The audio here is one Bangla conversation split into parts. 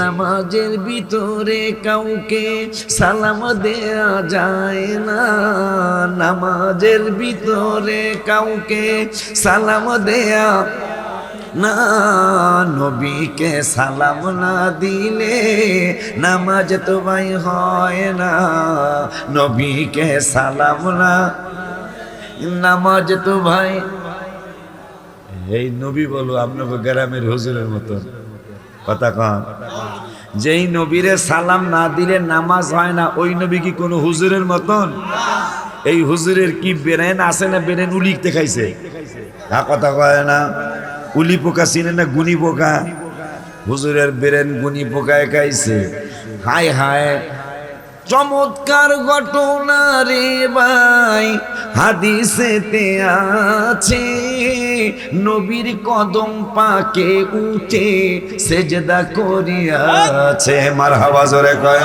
নামাজের ভিতরে কাউকে সালাম দেয়া যায় না। নামাজের ভিতরে কাউকে সালাম দেয়া না। নবীকে সালাম না দিলে নামাজ তো ভাই হয় না। নবীকে সালাম না, নামাজ তো ভাই। এই নবী বলো, আপনাকে গ্রামের হুজুরের মতন। কথা কন। যেই নবীরে সালাম না দিলে নামাজ হয় না, ওই নবী কি কোনো হুজুরের মতন? এই হুজুরের কি বেরেন আছে না বেরেন উলিক দেখাইছে তা কথা কয় না, উলি পোকা চিনে না গুনি পোকা? হুজুরের বেরেন গুনি পোকায় খাইছে। হায় হায়, চমৎকার ঘটনা রে ভাই, হাদিসেতে আছে। নবীর কদম পাকে উঠে সেজদা করিয়াছে। মার হাওয়া জোরে কয়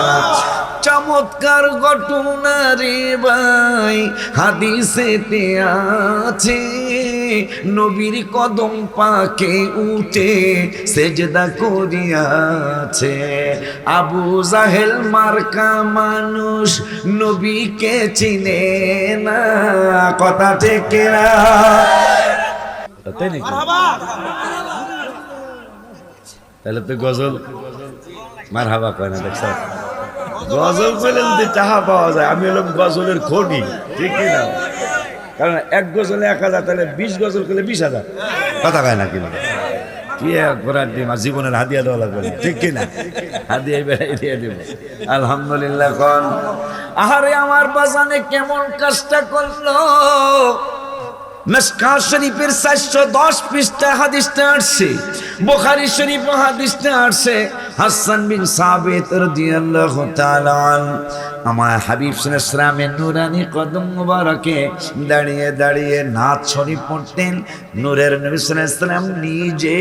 চমৎকার ঘটনা রে ভাই, হাদিসেতে আছে। নবীর কদম পাকে উঠে সেজদা করিয়াছে। আবু জাহেল মার্কা মানুষ নবীকে চিনে না। কথা ঠিক না তাই নাকি? তাহলে তো গজল মার হাবা কয় না দেখছ? গজল পেলেন যে চাহা পাওয়া যায়। আমি হলাম গজলের খনি ঠিক কি না? কারণ এক গজলে এক হাজার তাহলে বিশ গজল করলে বিশ হাজার। কথা কয় না কিন্তু। কি আর করার দিন আর জীবনের হাদিয়া দেওয়া লাগবে ঠিক কি না? হাদিয়া বেড়াই দিয়ে দেবো। আলহামদুলিল্লাহ কন। আহারে আমার বাজানে কেমন কাজটা করল? মেসকা শরীফের চারশো দশ পৃষ্ঠা হাদিসটা আসছে, বোখারি শরীফ হাদিসটা আসছে। হাসান বিন সাবিত রাদিয়াল্লাহু তাআলা আমার হাবিব সাল্লামের নুরানি কদম মুবারকে দাঁড়িয়ে দাঁড়িয়ে নাচ শরীফ পড়তেন। নূরের নবী সাল্লাম নিজে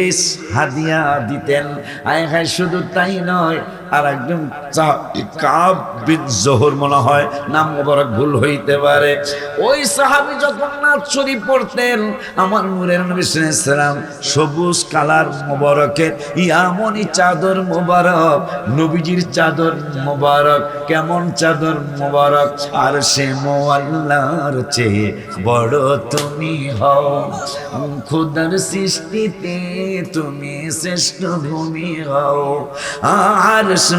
হাদিয়া দিতেন। আয় হায়, শুধু তাই নয় আর একজন জোহর মনে হয় মুবারক ভুল হইতে পারে। ওই পড়তেন, আমার নবী সবুজ কালার মোবারকের, ইয়ামনি চাদর মোবারক, নবীজির চাদর মোবারক, কেমন চাদর মোবারক? আর সে মোয়াল্লার চেয়ে বড় তুমি হও, খুদার সৃষ্টিতে তুমি শ্রেষ্ঠ ভূমি হও। আর সে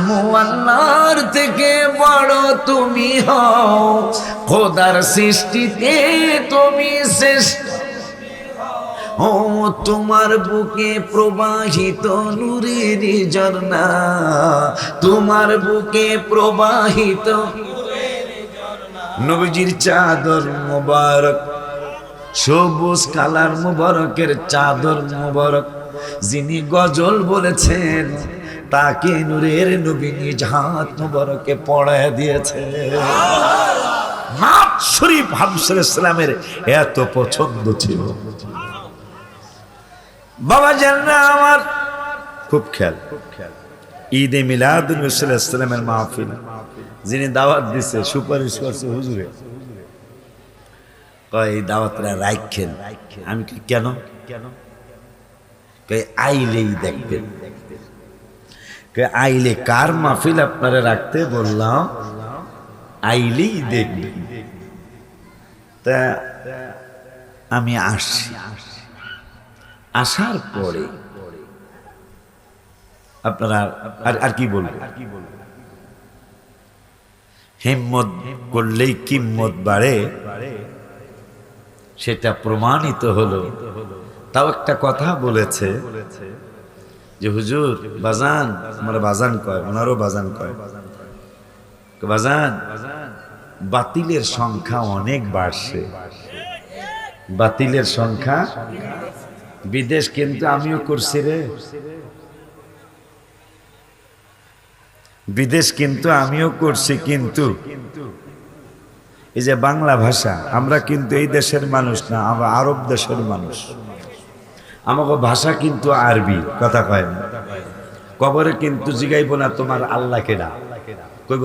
মোয়াল্লার থেকে বড় তুমি হও। খোদার সৃষ্টিতে তুমি শ্রেষ্ঠ। ও, তোমার বুকে প্রবাহিত নূরের ঝর্ণা। তোমার বুকে প্রবাহিত নবীজির চাদর মোবারক। সবুজ কালার মোবারকের চাদর মোবারক। যিনি গজল বলেছেন তাকে নূরের নবী নিজ হাত মোবারকে পড়ায় দিয়েছে। নাথ শরীফ হামসুল ইসলামের এত পছন্দ ছিল। বাবা আমার খুব খেয়াল। ঈদে মিলাদ ইসলামের মাহফিল, যিনি দাওয়াত দিছে, সুপারিশ করছে হুজুরে। কয় দাওয়াতরা রাখেন আমি কি কেন? কেন আইলেই দেখবেন। আইলে কার মাহফিল আপনারা রাখতে বললাম? আইলেই দেখবেন তা আমি আসছি। আসার পরে আপনারা আর আর কি বলব হিম্মত করলেই কিম্মত বাড়ে, সেটা প্রমাণিত হলো। তাও একটা কথা বলেছে যে হুজুর, বাজান, আমার বাজান কয়, ওনারও বাজান কয়। বাজান, বাতিলের সংখ্যা অনেক বাড়ছে। বাতিলের সংখ্যা বিদেশ কিন্তু আমিও করছি রে। বিদেশ কিন্তু আমিও করছি কিন্তু। এই যে বাংলা ভাষা, আমরা কিন্তু এই দেশের মানুষ না, আমরা আরব দেশের মানুষ। আমাকে ভাষা কিন্তু আরবি কথা কয় কবরে কিন্তু জিগাইব না তোমার আল্লাহকে না কইব